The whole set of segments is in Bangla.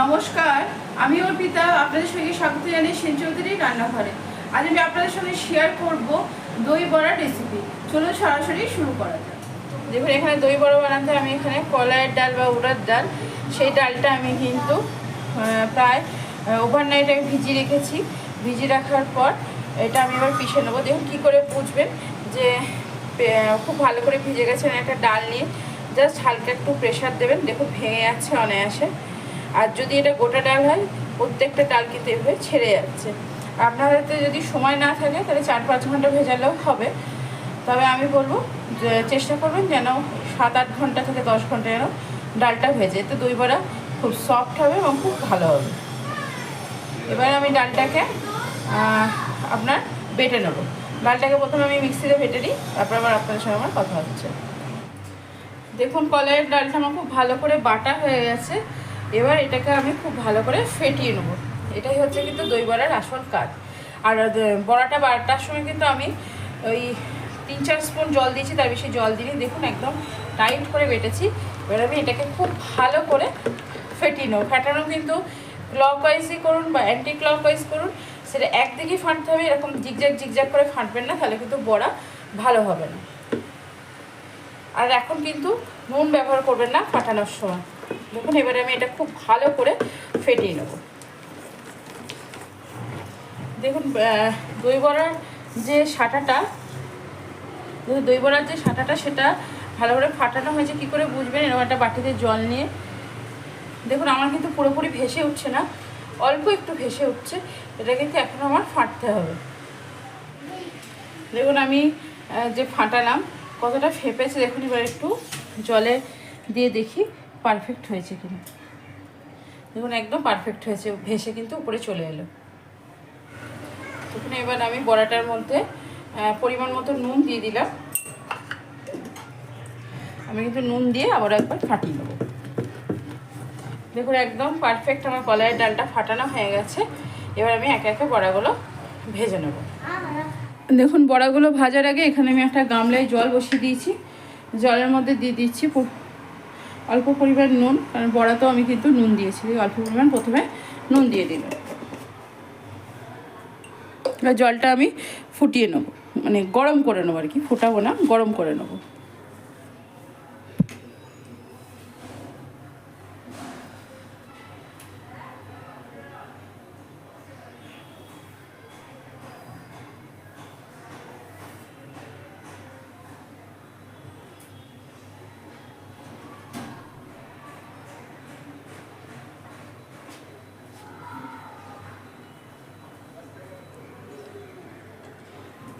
নমস্কার, আমি অর্পিতা, আপনাদের সঙ্গে স্বাগত জানাই সেন চৌধুরী রান্নাঘরে। আজ আমি আপনাদের সঙ্গে শেয়ার করব দই বড়ার রেসিপি চলুন সরাসরি শুরু করা যাক। দেখুন, এখানে দই বড়া বানাতে আমি এখানে কলাইয়ের ডাল বা উড়ার ডাল, সেই ডালটা আমি কিন্তু প্রায় ওভারনাইট আমি ভিজিয়ে রেখেছি। ভিজিয়ে রাখার পর এটা আমি এবার পিষে নেব। দেখুন, কী করে বুঝবেন যে খুব ভালো করে ভিজে গেছেন একটা ডাল নিয়ে জাস্ট হালকা একটু প্রেশার দেবেন। দেখুন, ভেঙে যাচ্ছে অনায়াসে। আর যদি এটা গোটা ডাল হয়, প্রত্যেকটা ডাল কিন্তু এভাবে ছেড়ে যাচ্ছে। আপনার হাতে যদি সময় না থাকে, তাহলে চার পাঁচ ঘণ্টা ভেজালেও হবে। তবে আমি বলব চেষ্টা করবেন যেন সাত আট ঘণ্টা থেকে দশ ঘণ্টা যেন ডালটা ভেজে তো দই বড়া খুব সফট হবে এবং খুব ভালো হবে। এবার আমি ডালটাকে আপনার বেটে নেব। ডালটাকে প্রথমে আমি মিক্সিতে বেটে নিই, তারপর আবার আপনাদের সঙ্গে আমার কথা হচ্ছে। দেখুন, কলাইয়ের ডালটা আমার খুব ভালো করে বাটা হয়ে গেছে। এবার এটাকে আমি খুব ভালো করে ফেটিয়ে নেব। এটাই হচ্ছে কিন্তু দই বড়ার আসল কাজ। আর বড়াটা বাটার সময় কিন্তু আমি ওই তিন চার স্পুন জল দিয়েছি, তার বেশি জল দিইনি। দেখুন একদম টাইট করে বেটেছি। এবার আমি এটাকে খুব ভালো করে ফেটিয়ে নেব। ফেটানো কিন্তু ক্লক ওয়াইজই করুন বা অ্যান্টি ক্লক ওয়াইজ করুন, সেটা একদিকেই ফাটতে হবে, এরকম জিগজ্যাগ জিগজ্যাগ করে ফাটবেন না, তাহলে কিন্তু বড়া ভালো হবে না। আর এখন কিন্তু নুন ব্যবহার করবেন না ফাটানোর সময়। দেখুন, এবারে আমি এটা খুব ভালো করে ফেটিয়ে নেব। দেখুন দই বড়ার যে সাঁটাটা দই বড়ার যে সাঁটাটা, সেটা ভালো করে ফাটানো হয়েছে। কী করে বুঝবেন? এরকম একটা বাটিতে জল নিয়ে। দেখুন, আমার কিন্তু পুরোপুরি ভেসে উঠছে না। অল্প একটু ভেসে উঠছে। এটা কিন্তু এখন আমার ফাটতে হবে। দেখুন, আমি যে ফাটালাম, কতটা ফেপেছে, দেখুন, এবার একটু জলে দিয়ে দেখি। পারফেক্ট হয়েছে কিনা দেখুন, একদম পারফেক্ট হয়েছে, ভেসে কিন্তু উপরে চলে এলো। দেখুন, এবার আমি বড়াটার মধ্যে পরিমাণ মতো নুন দিয়ে দিলাম। আমি কিন্তু নুন দিয়ে আবার একবার ফাটিয়ে নেব। দেখুন, একদম পারফেক্ট আমার কলাইয়ের ডালটা ফাটানো হয়ে গেছে। এবার আমি একে একে বড়াগুলো ভেজে নেব। দেখুন, বড়াগুলো ভাজার আগে এখানে আমি একটা গামলায় জল বসিয়ে দিয়েছি। জলের মধ্যে দিয়ে দিচ্ছি অল্প পরিমাণ নুন, কারণ বড়াতেও আমি কিন্তু নুন দিয়েছি অল্প পরিমাণ প্রথমে নুন দিয়ে এবার জলটা আমি ফুটিয়ে নেব মানে গরম করে নেব আর কি, ফোটাবো না, গরম করে নেব।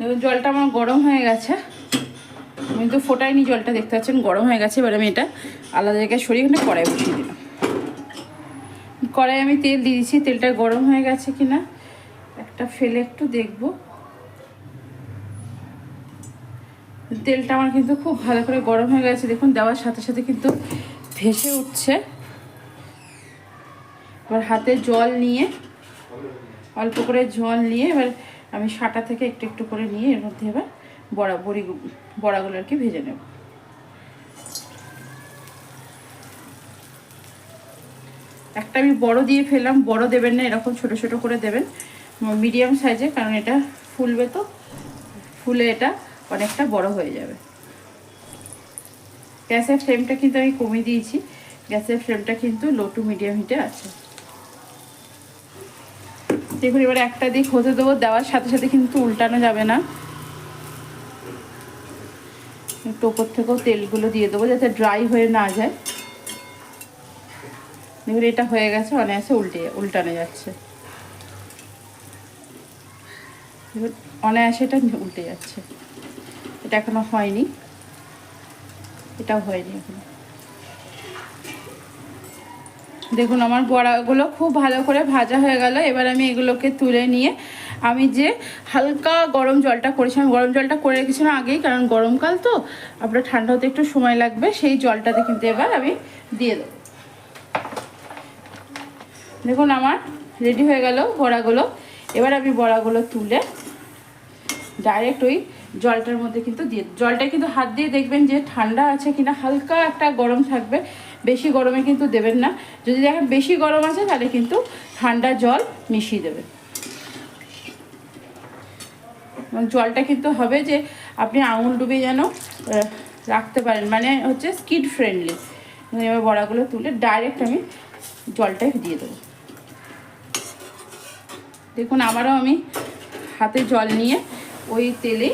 দেখুন, জলটা আমার গরম হয়ে গেছে। আমি তো ফোটাইনি জলটা, দেখতে পাচ্ছেন, গরম হয়ে গেছে। এবার আমি এটা আলাদা জায়গায় সরিয়ে এখানে কড়াই বসিয়ে দিলাম। কড়াই আমি তেল দিয়ে দিয়েছি তেলটা গরম হয়ে গেছে কি না একটা ফেলে একটু দেখব। তেলটা আমার কিন্তু খুব ভালো করে গরম হয়ে গেছে। দেখুন, দেওয়ার সাথে সাথে কিন্তু ভেসে উঠছে। এবার হাতে জল নিয়ে, অল্প করে জল নিয়ে এবার আমি সাটা থেকে একটু একটু করে নিয়ে এর মধ্যে এবার বড়া, বড়ি, বড়াগুলো আর কি ভেজে নেব। একটা আমি বড় দিয়ে ফেললাম, বড় দেবেন না, এরকম ছোট ছোট করে দেবেন। মিডিয়াম সাইজে, কারণ এটা ফুলবে তো, ফুলে এটা অনেকটা বড় হয়ে যাবে। গ্যাসের ফ্লেমটা কিন্তু আমি কমিয়ে দিয়েছি, গ্যাসের ফ্লেমটা কিন্তু লো টু মিডিয়াম হিটে আছে। দেখুন, এবার একটা দিক হতে দেবো, দেওয়ার সাথে সাথে কিন্তু উল্টানো যাবে না। একটু ওপর থেকেও তেলগুলো দিয়ে দেবো, যাতে ড্রাই হয়ে না যায়। দেখুন, এটা হয়ে গেছে, অনায়াসে উল্টে, উল্টানো যাচ্ছে। অনায়াসে এটা উল্টে যাচ্ছে। এটা এখনও হয়নি। এটাও হয়নি এখনও। দেখুন, আমার বড়াগুলো খুব ভালো করে ভাজা হয়ে গেল। এবার আমি এগুলোকে তুলে নিয়ে আমি যে হালকা গরম জলটা করেছিলাম, গরম জলটা করে রেখেছিলাম আগেই, কারণ গরমকাল তো, আপনার ঠান্ডা হতে একটু সময় লাগবে, সেই জলটাতে কিন্তু এবার আমি দিয়ে দেবো। দেখুন, আমার রেডি হয়ে গেল বড়াগুলো। এবার আমি বড়াগুলো তুলে ডাইরেক্ট ওই জলটার মধ্যে কিন্তু দিয়ে জলটা কিন্তু হাত দিয়ে দেখবেন যে ঠান্ডা আছে কিনা, হালকা একটা গরম থাকবে। বেশি গরমে কিন্তু দেবেন না। যদি দেখেন বেশি গরম আছে, তাহলে কিন্তু ঠান্ডা জল মিশিয়ে দেবেন। জলটা কিন্তু হবে যে আপনি আঙুল ডুবে যেন রাখতে পারেন। মানে হচ্ছে স্কিড ফ্রেন্ডলি এবার বড়াগুলো তুলে ডাইরেক্ট আমি জলটাই দিয়ে দেবো। দেখুন আবারও আমি হাতে জল নিয়ে ওই তেলে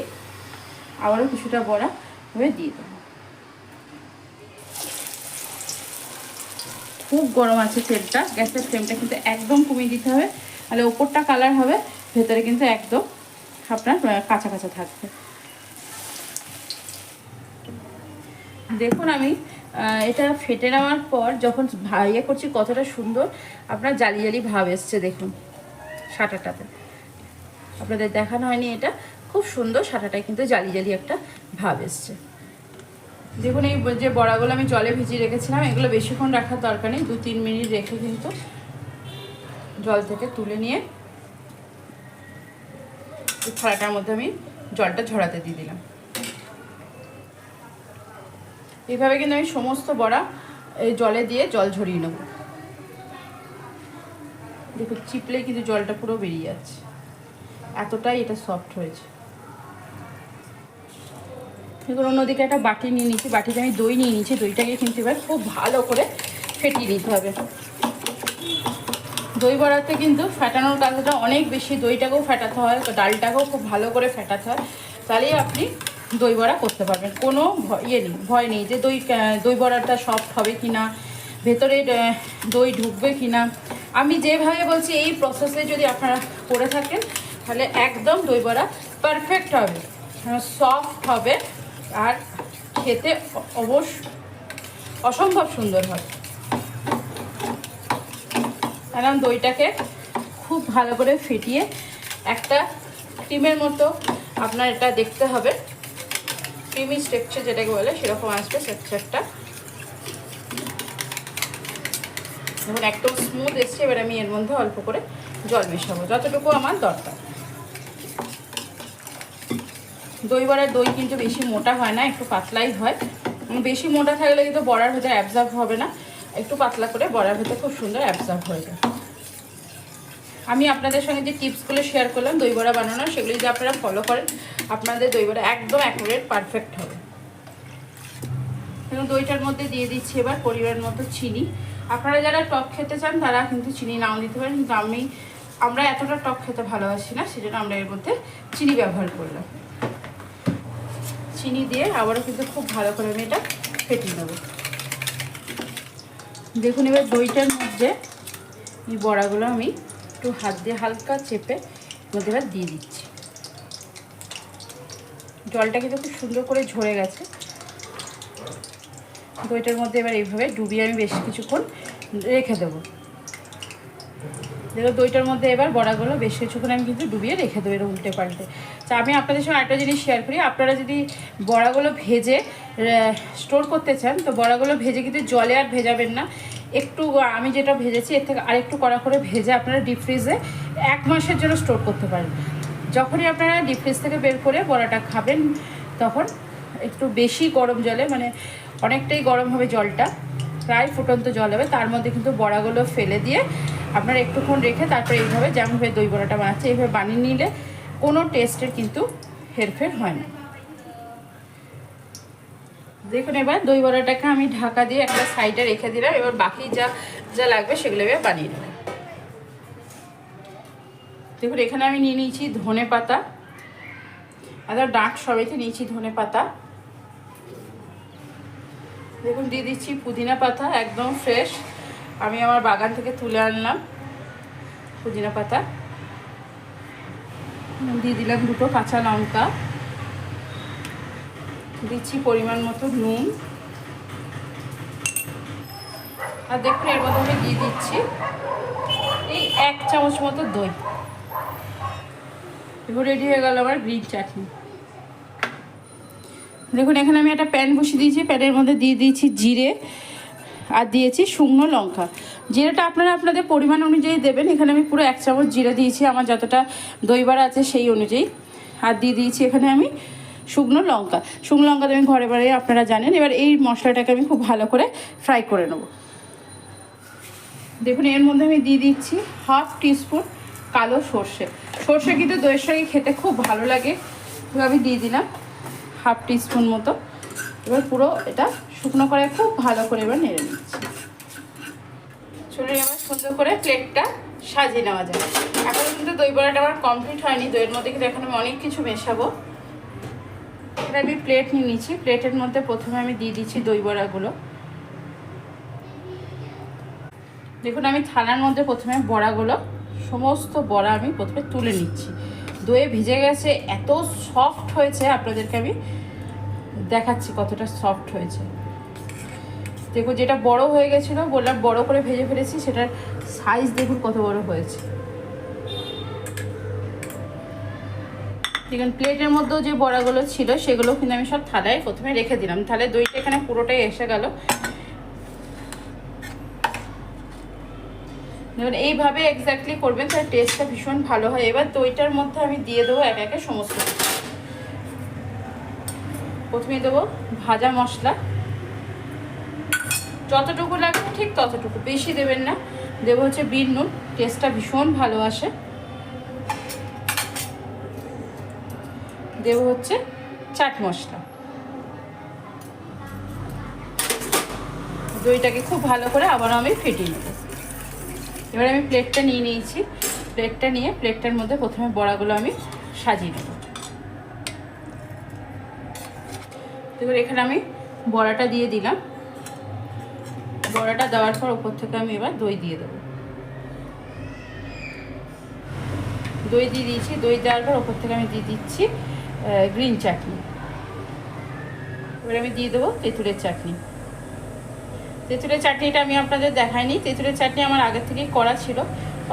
আবারও কিছুটা বড়া হয়ে দিয়ে দেবো। খুব গরম আছে তেলটা। গ্যাসের ফ্লেমটা কিন্তু একদম কমিয়ে দিতে হবে। তাহলে ওপরটা কালার হবে, ভেতরে কিন্তু একদম আপনার কাঁচা কাঁচা থাকবে। দেখুন আমি এটা ফেটে নেওয়ার পর যখন ইয়ে করছি কতটা সুন্দর, আপনার জালি জালি ভাব এসছে, দেখুন সাটাটাতে। আপনাদের দেখানো হয়নি এটা, খুব সুন্দর সাটাটায় কিন্তু জালি জালি একটা ভাব এসছে। দেখুন, এই যে বড়াগুলো আমি জলে ভিজিয়ে রেখেছিলাম, এগুলো বেশিক্ষণ রাখার দরকার নেই দু তিন মিনিট রেখে কিন্তু জল থেকে তুলে নিয়ে থালাটার মধ্যে আমি জলটা ঝরাতে দিয়ে দিলাম। এইভাবে কিন্তু আমি সমস্ত বড়া এই জলে দিয়ে জল ঝরিয়ে নেব। দেখুন চিপলে কিন্তু জলটা পুরো বেরিয়ে যাচ্ছে। এতটাই এটা সফট হয়েছে। এবার অন্যদিকে একটা বাটি নিয়ে নিচ্ছি বাটিতে আমি দই নিয়ে নিচ্ছি দইটাকে কিন্তু এবার খুব ভালো করে ফেটিয়ে নিতে হবে। দই বড়াতে কিন্তু ফেটানোর কাজটা অনেক বেশি, দইটাকেও ফেটাতে হয়, ডালটাকেও খুব ভালো করে ফেটাতে হয়। তাহলেই আপনি দই বড়া করতে পারবেন। কোনো ইয়ে নেই, ভয় নেই যে দই দই বড়াটা সফট হবে কি না ভেতরে দই ঢুকবে কি না আমি যেভাবে বলছি, এই প্রসেসে যদি আপনারা করে থাকেন, তাহলে একদম দই বড়া পারফেক্ট হবে সফট হবে। আর খেতে অবশ্য অসম্ভব সুন্দর হয়। কারণ দইটাকে খুব ভালো করে ফেটিয়ে একটা ক্রিমের মতো আপনার এটা দেখতে হবে। ক্রিমি স্ট্রাকচার যেটাকে বলে সেরকম আসবে স্ট্রাকচারটা দেখুন, একদম স্মুথ এসছে। এবার আমি এর মধ্যে অল্প করে জল মেশাবো। যতটুকু আমার দরকার। দই বড়ার দই কিন্তু বেশি মোটা হয় না, একটু পাতলাই হয়। বেশি মোটা থাকলে কিন্তু বড়ার ভেতরে অ্যাবজর্ব হবে না। একটু পাতলা করে বড়ার ভেতরে খুব সুন্দর অ্যাবজর্ব হয়ে যায়। আমি আপনাদের সঙ্গে যে টিপসগুলো শেয়ার করলাম দই বড়া বানানোর সেগুলো যদি আপনারা ফলো করেন, আপনাদের দই বড়া একদম অ্যাকুরেট পারফেক্ট হবে। এবং দইটার মধ্যে দিয়ে দিচ্ছি এবার পরিমাণ মতো চিনি। আপনারা যারা টক খেতে চান, তারা কিন্তু চিনি নাও দিতে পারেন। কিন্তু আমি, আমরা এতটা টক খেতে ভালোবাসি না, সেজন্য আমরা এর মধ্যে চিনি ব্যবহার করলাম। চিনি দিয়ে আবারও কিন্তু খুব ভালো করে আমি এটা ফেটিয়ে নেব। দেখুন এবার দইটার মধ্যে এই বড়াগুলো আমি একটু হাত দিয়ে হালকা চেপে মধ্যে এবার দিয়ে দিচ্ছি। জলটা কিন্তু খুব সুন্দর করে ঝরে গেছে। দইটার মধ্যে এবার এইভাবে ডুবিয়ে আমি বেশ কিছুক্ষণ রেখে দেবো। দেখো দইটার মধ্যে এবার বড়াগুলো বেশ কিছুক্ষণ আমি কিন্তু ডুবিয়ে রেখে দেবো এরকম উল্টে পাল্টে। তা আমি আপনাদের সঙ্গে একটা জিনিস শেয়ার করি। আপনারা যদি বড়াগুলো ভেজে স্টোর করতে চান, তো বড়াগুলো ভেজে কিন্তু জলে আর ভেজাবেন না। একটু, আমি যেটা ভেজেছি, এর থেকে আরেকটু কড়া করে ভেজে আপনারা ডিপ ফ্রিজে এক মাসের জন্য স্টোর করতে পারেন। যখনই আপনারা ডিপ ফ্রিজ থেকে বের করে বড়াটা খাবেন, তখন একটু বেশি গরম জলে মানে অনেকটাই গরম হবে জলটা প্রায় ফুটন্ত জল হবে। তার মধ্যে কিন্তু বড়াগুলো ফেলে দিয়ে আপনারা একটুক্ষণ রেখে তারপরে এইভাবে যেমনভাবে দই বড়াটা বানাচ্ছে, এইভাবে বানিয়ে নিলে কোনো টেস্টের কিন্তু হেরফের হয় না। দেখুন এবার দই বড়াটাকে আমি ঢাকা দিয়ে একটা সাইডে রেখে দিলাম, এবার বাকি যা যা লাগবে সেগুলো এবার বানিয়ে নেব। দেখুন এখানে আমি নিয়ে নিয়েছি ধনে পাতা আদা, ডাঁট সবাইতে নিয়েছি ধনে পাতা দেখুন, দিয়ে দিচ্ছি পুদিনা পাতা, একদম ফ্রেশ আমি আমার বাগান থেকে তুলে আনলাম পুদিনা পাতা। দিয়ে দিলাম দুটো কাঁচা লঙ্কা। দিচ্ছি পরিমাণ মতো নুন। আর দেখুন, এর মধ্যে আমি দিয়ে দিচ্ছি এই এক চামচ মতো দই। এবার রেডি হয়ে গেল আমার গ্রিন চাটনি। দেখুন, এখানে আমি একটা প্যান বসিয়ে দিয়েছি। প্যানের মধ্যে দিয়ে দিয়েছি জিরে আর দিয়েছি শুকনো লঙ্কা। জিরেটা আপনারা আপনাদের পরিমাণ অনুযায়ী দেবেন। এখানে আমি পুরো এক চামচ জিরে দিয়েছি। আমার যতটা দই বড়া আছে সেই অনুযায়ী। আর দিয়ে দিয়েছি এখানে আমি শুকনো লঙ্কা। শুকনো লঙ্কা আমি ঘরে বাড়ি আপনারা জানেন। এবার এই মশলাটাকে আমি খুব ভালো করে ফ্রাই করে নেব। দেখুন, এর মধ্যে আমি দিয়ে দিচ্ছি হাফ টিস্পুন কালো সর্ষে। সর্ষে কিন্তু দইয়ের সঙ্গে খেতে খুব ভালো লাগে। আমি দিয়ে দিলাম। হাফ টিস্পুন মতো। এবার পুরো এটা শুকনো করে খুব ভালো করে এবার নেড়ে নিচ্ছি। চলুন এবার সুন্দর করে প্লেটটা সাজিয়ে নেওয়া যায় এখন কিন্তু দই বড়াটা আমার কমপ্লিট হয়নি। দইয়ের মধ্যে কিন্তু এখন আমি অনেক কিছু মেশাবো। এটা আমি প্লেট নিয়ে নিচ্ছি। প্লেটের মধ্যে প্রথমে আমি দিয়ে দিচ্ছি দই বড়াগুলো। দেখুন, আমি থালার মধ্যে প্রথমে বড়াগুলো, সমস্ত বড়া আমি প্রথমে তুলে নিচ্ছি। দইয়ে ভিজে গেছে, এত সফট হয়েছে, আপনাদেরকে আমি দেখাচ্ছি কতটা সফট হয়েছে। দেখুন, যেটা বড় হয়ে গেছিল, বললাম বড় করে ভেজে ফেলেছি, সেটার সাইজ দেখুন কত বড় হয়েছে। দেখুন প্লেটের মধ্যেও যে বড়াগুলো ছিল, সেগুলো কিন্তু আমি সব থালায় প্রথমে রেখে দিলাম। তাহলে দইটা এখানে পুরোটাই এসে গেল। দেখুন এইভাবে এক্স্যাক্টলি করবেন, তাহলে টেস্টটা ভীষণ ভালো হয়। এবার দইটার মধ্যে আমি দিয়ে দেবো এক একে সমস্ত। প্রথমে দেবো ভাজা মশলা। যতটুকু লাগবে ঠিক ততটুকু, বেশি দেবেন না। দেবো হচ্ছে বিট নুন টেস্টটা ভীষণ ভালো আসে। দেবো হচ্ছে চাট মশলা। দইটাকে খুব ভালো করে আবার আমি ফেটিয়ে নেব। এবার আমি প্লেটটা নিয়ে নিয়েছি। প্লেটটা নিয়ে প্লেটটার মধ্যে প্রথমে বড়াগুলো আমি সাজিয়ে নেব। এবার এখানে আমি বড়াটা দিয়ে দিলাম। বড়াটা দেওয়ার পর ওপর থেকে আমি এবার দই দিয়ে দেবো। দই দিয়ে দিয়েছি। দই দেওয়ার পর ওপর থেকে আমি দিয়ে দিচ্ছি গ্রিন চাটনি এবার আমি দিয়ে দেবো তেঁতুলের চাটনি তেঁতুলের চাটনিটা আমি আপনাদের দেখাইনি। তেঁতুলের চাটনি আমার আগের থেকেই করা ছিল।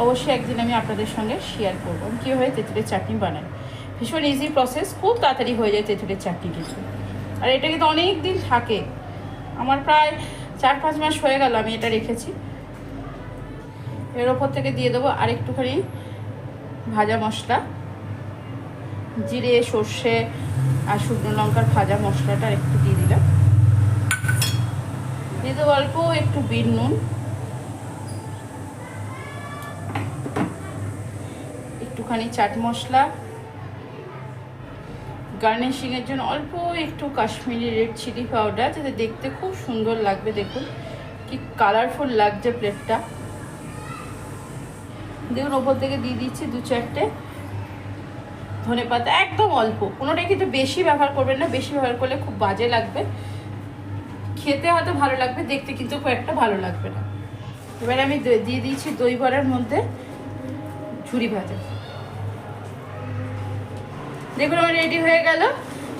অবশ্যই একদিন আমি আপনাদের সঙ্গে শেয়ার করব। কীভাবে তেঁতুলের চাটনি বানাই? ভীষণ ইজি প্রসেস খুব তাড়াতাড়ি হয়ে যায় তেঁতুলের চাটনি কিন্তু। আর এটা কিন্তু অনেক দিন থাকে। আমার প্রায় চার পাঁচ মাস হয়ে গেল আমি এটা রেখেছি। এর ওপর থেকে দিয়ে দেবো আর একটুখানি ভাজা মশলা। জিরে, সর্ষে আর শুকনো লঙ্কার ভাজা মশলাটা একটু দিয়ে দিলাম। দিয়ে অল্প একটু বিট নুন একটুখানি চাট মশলা গার্নিশিংয়ের জন্য অল্প একটু কাশ্মীরি রেড চিলি পাউডার যাতে দেখতে খুব সুন্দর লাগবে, দেখুন। কি কালারফুল লাগছে প্লেটটা দেখুন ওপর থেকে দিয়ে দিচ্ছি দু চারটে ধনে পাতা একদম অল্প। কোনোটাই কিন্তু বেশি ব্যবহার করবেন না, বেশি ব্যবহার করলে খুব বাজে লাগবে। খেতে হয়তো ভালো লাগবে, দেখতে কিন্তু খুব একটা ভালো লাগবে না। এবার আমি দিয়ে দিয়েছি দই বড়ার মধ্যে ঝুরি ভাজা। দেখুন আমার রেডি হয়ে গেল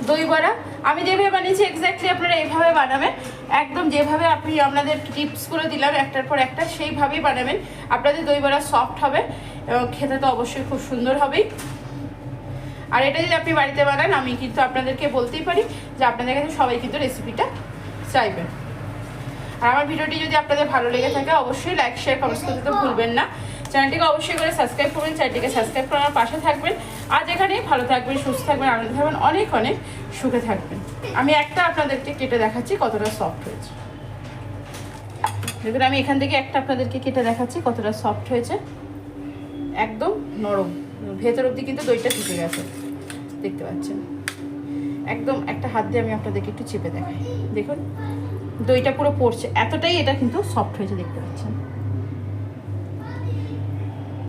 দই বড়া। আমি যেভাবে বানিয়েছি এক্স্যাক্টলি আপনারা এইভাবে বানাবেন। একদম যেভাবে আপনি আপনাদের টিপসগুলো দিলাম একটার পর একটা, সেইভাবেই বানাবেন। আপনাদের দই বড়া সফট হবে এবং খেতে তো অবশ্যই খুব সুন্দর হবেই। আর এটা যদি আপনি বাড়িতে বানান, আমি কিন্তু আপনাদেরকে বলতেই পারি যে আপনাদের কাছে সবাই কিন্তু রেসিপিটা চাইবেন। আর আমার ভিডিওটি যদি আপনাদের ভালো লেগে থাকে, অবশ্যই লাইক শেয়ার কমেন্টস করতে তো ভুলবেন না। চ্যানেলটিকে অবশ্যই করে সাবস্ক্রাইব করবেন, চ্যানেলটিকে সাবস্ক্রাইব করে আমার পাশে থাকবেন। আজ এখানেই ভালো থাকবেন, সুস্থ থাকবেন, আনন্দ থাকবেন, অনেক অনেক সুখে থাকবেন। আমি একটা আপনাদেরকে কেটে দেখাচ্ছি কতটা সফট হয়েছে। দেখুন, আমি এখান থেকে একটা আপনাদেরকে কেটে দেখাচ্ছি কতটা সফট হয়েছে। একদম নরম। ভেতর অবধি কিন্তু দইটা ঢুকে গেছে। দেখতে পাচ্ছেন? একদম একটা হাত দিয়ে আমি আপনাদেরকে একটু চেপে দেখাই। দেখুন, দইটা পুরো পড়ছে। এতটাই এটা কিন্তু সফট হয়েছে দেখতে পাচ্ছেন।